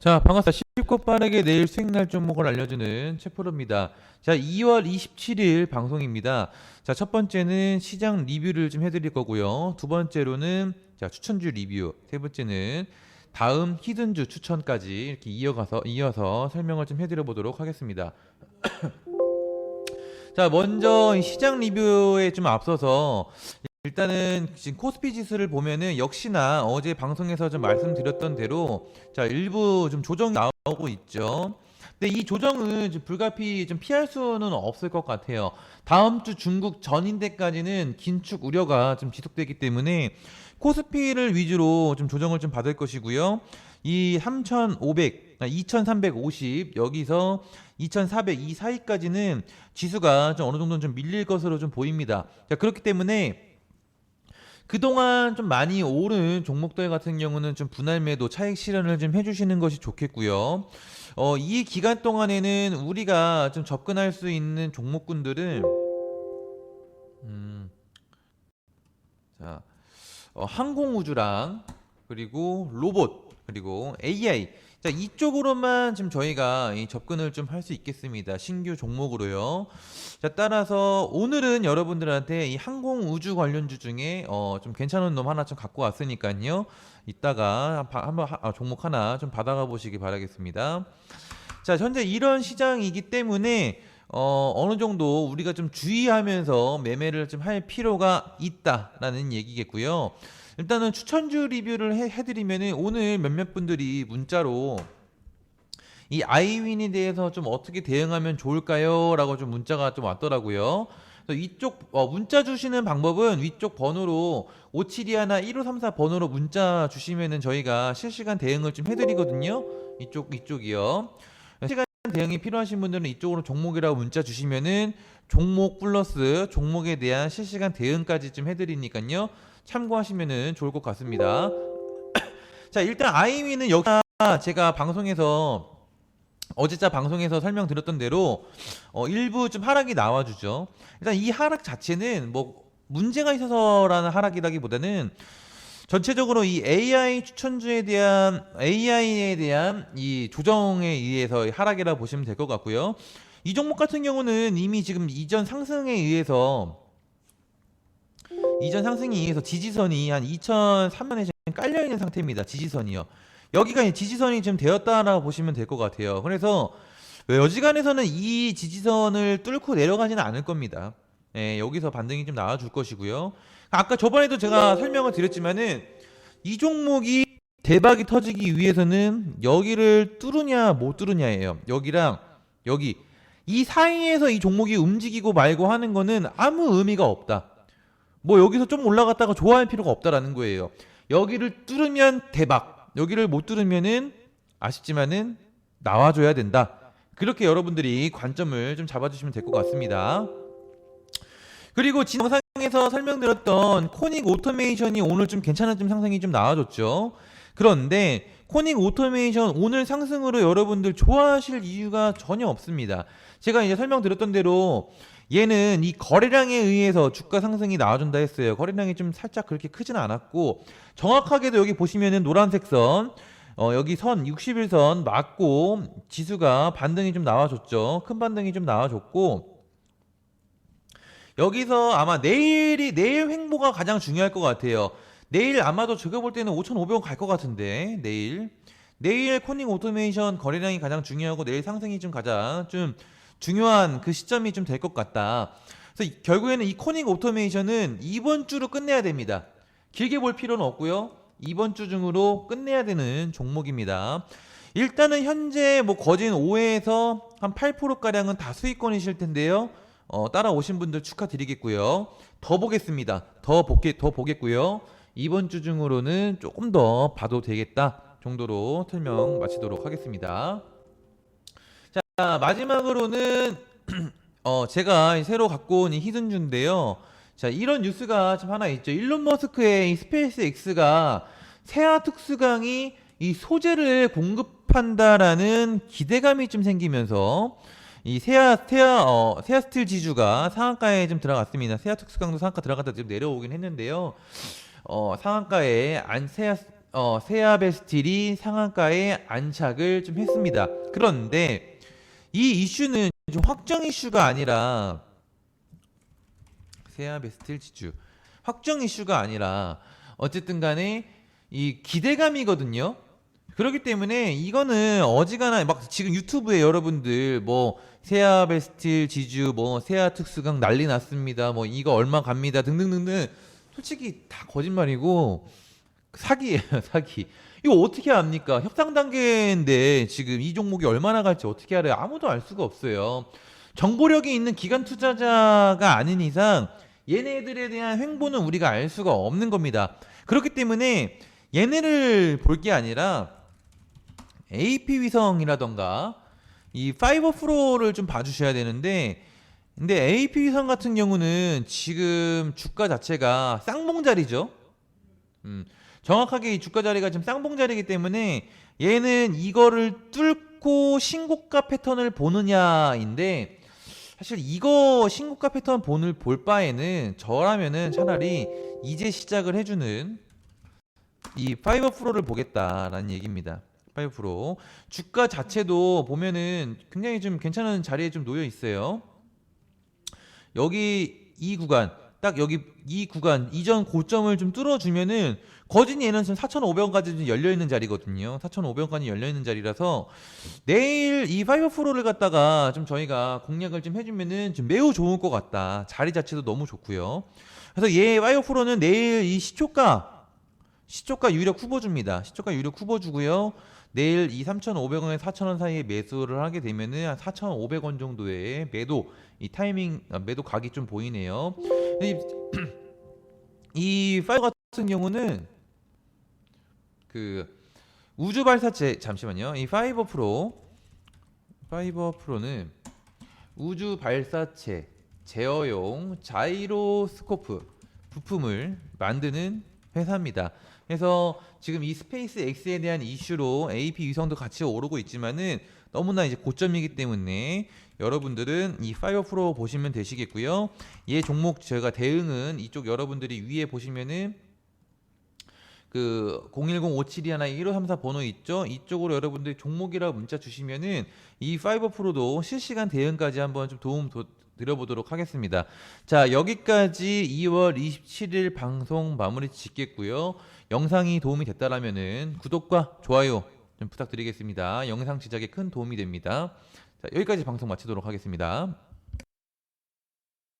자, 반갑습니다. 쉽고 빠르게 내일 수익 날 종목을 알려주는 최프로입니다. 자, 2월 27일 방송입니다. 자, 첫 번째는 시장 리뷰를 좀 해드릴 거고요. 두 번째로는 자, 추천주 리뷰. 세 번째는 다음 히든주 추천까지 이렇게 이어가서 이어서 설명을 좀 해드려 보도록 하겠습니다. 자, 먼저 이 시장 리뷰에 좀 앞서서 일단은 지금 코스피 지수를 보면은 역시나 어제 방송에서 좀 말씀드렸던 대로 자 일부 좀 조정이 나오고 있죠. 근데 이 조정은 좀 불가피 좀 피할 수는 없을 것 같아요. 다음 주 중국 전인대까지는 긴축 우려가 좀 지속되기 때문에 코스피를 위주로 좀 조정을 좀 받을 것이고요. 이 3,500, 2,350 여기서 2,400 이 사이까지는 지수가 좀 어느 정도는 좀 밀릴 것으로 좀 보입니다. 자 그렇기 때문에 그동안 좀 많이 오른 종목들 같은 경우는 좀 분할 매도 차익 실현을 좀 해주시는 것이 좋겠고요. 어, 이 기간 동안에는 우리가 좀 접근할 수 있는 종목군들은 음, 자 어, 항공우주랑 그리고 로봇 그리고 AI 자 이쪽으로만 지금 저희가 이 접근을 좀 할 수 있겠습니다. 신규 종목으로요. 자 따라서 오늘은 여러분들한테 이 항공 우주 관련주 중에 어 좀 괜찮은 놈 하나 좀 갖고 왔으니까요. 이따가 바- 한번 하- 아, 종목 하나 좀 받아가 보시기 바라겠습니다. 자 현재 이런 시장이기 때문에 어 어느 정도 우리가 좀 주의하면서 매매를 좀 할 필요가 있다라는 얘기겠고요. 일단은 추천주 리뷰를 해, 해드리면은 오늘 몇몇 분들이 문자로 이 아이윈에 대해서 좀 어떻게 대응하면 좋을까요? 라고 좀 문자가 좀 왔더라고요. 이쪽 어, 문자 주시는 방법은 위쪽 번호로 5721 1534 번호로 문자 주시면은 저희가 실시간 대응을 좀 해드리거든요. 이쪽 이쪽이요. 실시간 대응이 필요하신 분들은 이쪽으로 종목이라고 문자 주시면은 종목 플러스 종목에 대한 실시간 대응까지 좀 해드리니까요. 참고하시면은 좋을 것 같습니다. 자 일단 아이미는 여기 제가 방송에서 어제자 방송에서 설명드렸던 대로 어, 일부 좀 하락이 나와주죠. 일단 이 하락 자체는 뭐 문제가 있어서라는 하락이라기보다는 전체적으로 이 AI 추천주에 대한 AI에 대한 이 조정에 의해서 하락이라 고 보시면 될 것 같고요. 이 종목 같은 경우는 이미 지금 이전 상승에 의해서 이전 상승에 의해서 지지선이 한 2003년에 지금 깔려 있는 상태입니다. 지지선이요. 여기가 이제 지지선이 지금 되었다라고 보시면 될 것 같아요. 그래서 여지간에서는 이 지지선을 뚫고 내려가지는 않을 겁니다. 예, 여기서 반등이 좀 나와줄 것이고요. 아까 저번에도 제가 설명을 드렸지만은 이 종목이 대박이 터지기 위해서는 여기를 뚫으냐 못 뚫으냐예요. 여기랑 여기 이 사이에서 이 종목이 움직이고 말고 하는 거는 아무 의미가 없다. 뭐 여기서 좀 올라갔다가 좋아할 필요가 없다라는 거예요. 여기를 뚫으면 대박. 여기를 못 뚫으면은 아쉽지만은 나와줘야 된다. 그렇게 여러분들이 관점을 좀 잡아주시면 될 것 같습니다. 그리고 지난 영상에서 설명드렸던 코닉 오토메이션이 오늘 좀 괜찮은 좀 상승이 좀 나와줬죠. 그런데 코닉 오토메이션 오늘 상승으로 여러분들 좋아하실 이유가 전혀 없습니다. 제가 이제 설명드렸던 대로 얘는 이 거래량에 의해서 주가 상승이 나와준다 했어요. 거래량이 좀 살짝 그렇게 크지는 않았고 정확하게도 여기 보시면은 노란색 선 어, 여기 선 60일선 맞고 지수가 반등이 좀 나와줬죠. 큰 반등이 좀 나와줬고 여기서 아마 내일이 내일 횡보가 가장 중요할 것 같아요. 내일 아마도 제가 볼 때는 5,500원 갈 것 같은데 내일 내일 코닝 오토메이션 거래량이 가장 중요하고 내일 상승이 좀 가장 좀 중요한 그 시점이 좀 될 것 같다. 그래서 이- 결국에는 이 코닝 오토메이션은 이번 주로 끝내야 됩니다. 길게 볼 필요는 없고요. 이번 주 중으로 끝내야 되는 종목입니다. 일단은 현재 뭐 거진 5에서 한 8% 가량은 다 수익권이실 텐데요. 어, 따라오신 분들 축하드리겠고요. 더 보겠습니다. 더 보게 더 보겠고요. 이번 주 중으로는 조금 더 봐도 되겠다 정도로 설명 마치도록 하겠습니다. 자 마지막으로는 어, 제가 새로 갖고 온 이 히든주인데요. 자 이런 뉴스가 좀 하나 있죠. 일론 머스크의 이 스페이스 X가 세아 특수강이 이 소재를 공급한다라는 기대감이 좀 생기면서 이 세아 세아 어 세아 스틸 지주가 상한가에 좀 들어갔습니다. 세아 특수강도 상한가 들어갔다 지금 내려오긴 했는데요. 어 상한가에 안 세아 어, 세아 베스틸이 상한가에 안착을 좀 했습니다. 그런데 이 이슈는 좀 확정 이슈가 아니라 세아베 스틸 지주 확정 이슈가 아니라 어쨌든 간에 이 기대감이거든요. 그렇기 때문에 이거는 어지간한 막 지금 유튜브에 여러분들 뭐 세아 베스틸 지주 뭐 세아 특수강 난리 났습니다. 뭐 이거 얼마 갑니다. 등등등등 솔직히 다 거짓말이고 사기예요, 사기. 이거 어떻게 압니까? 협상 단계인데 지금 이 종목이 얼마나 갈지 어떻게 알아요? 아무도 알 수가 없어요. 정보력이 있는 기관 투자자가 아닌 이상 얘네들에 대한 횡보는 우리가 알 수가 없는 겁니다. 그렇기 때문에 얘네를 볼 게 아니라 AP 위성이라던가 이 파이버 프로를 좀 봐주셔야 되는데 근데 AP 위성 같은 경우는 지금 주가 자체가 쌍봉 자리죠. 음, 정확하게 이 주가 자리가 지금 쌍봉 자리이기 때문에 얘는 이거를 뚫고 신고가 패턴을 보느냐인데 사실 이거 신고가 패턴 본을 볼 바에는 저라면은 차라리 이제 시작을 해주는 이 파이버 프로를 보겠다라는 얘기입니다. 파이버 프로 주가 자체도 보면은 굉장히 좀 괜찮은 자리에 좀 놓여 있어요. 여기 이 구간 딱 여기 이 구간 이전 고점을 좀 뚫어주면은 거진 얘는 지금 4,500원까지 좀 열려 있는 자리거든요. 4,500원까지 열려 있는 자리라서 내일 이 파이버 프로를 갖다가 좀 저희가 공략을 좀 해주면은 좀 매우 좋을 것 같다. 자리 자체도 너무 좋고요. 그래서 얘 파이버 프로는 내일 이 시초가 시초가 유력 후보주입니다. 시초가 유력 후보주고요. 내일 이 3,500원에 4,000원 사이에 매수를 하게 되면은 한 4,500원 정도의 매도 이 타이밍 아, 매도 각이 좀 보이네요. 이, 이 파이어 같은 경우는 그 우주 발사체 잠시만요. 이 파이버 프로 파이버 프로는 우주 발사체 제어용 자이로스코프 부품을 만드는 회사입니다. 그래서 지금 이 스페이스 X에 대한 이슈로 AP 위성도 같이 오르고 있지만은 너무나 이제 고점이기 때문에 여러분들은 이 파이어 프로 보시면 되시겠고요. 얘 종목 제가 대응은 이쪽 여러분들이 위에 보시면은 그 010-5721-1534 번호 있죠? 이쪽으로 여러분들이 종목이라고 문자 주시면은 이 파이버 프로도 실시간 대응까지 한번 좀 도움 도, 드려보도록 하겠습니다. 자, 여기까지 2월 27일 방송 마무리 짓겠고요. 영상이 도움이 됐다라면은 구독과 좋아요 좀 부탁드리겠습니다. 영상 제작에 큰 도움이 됩니다. 자, 여기까지 방송 마치도록 하겠습니다.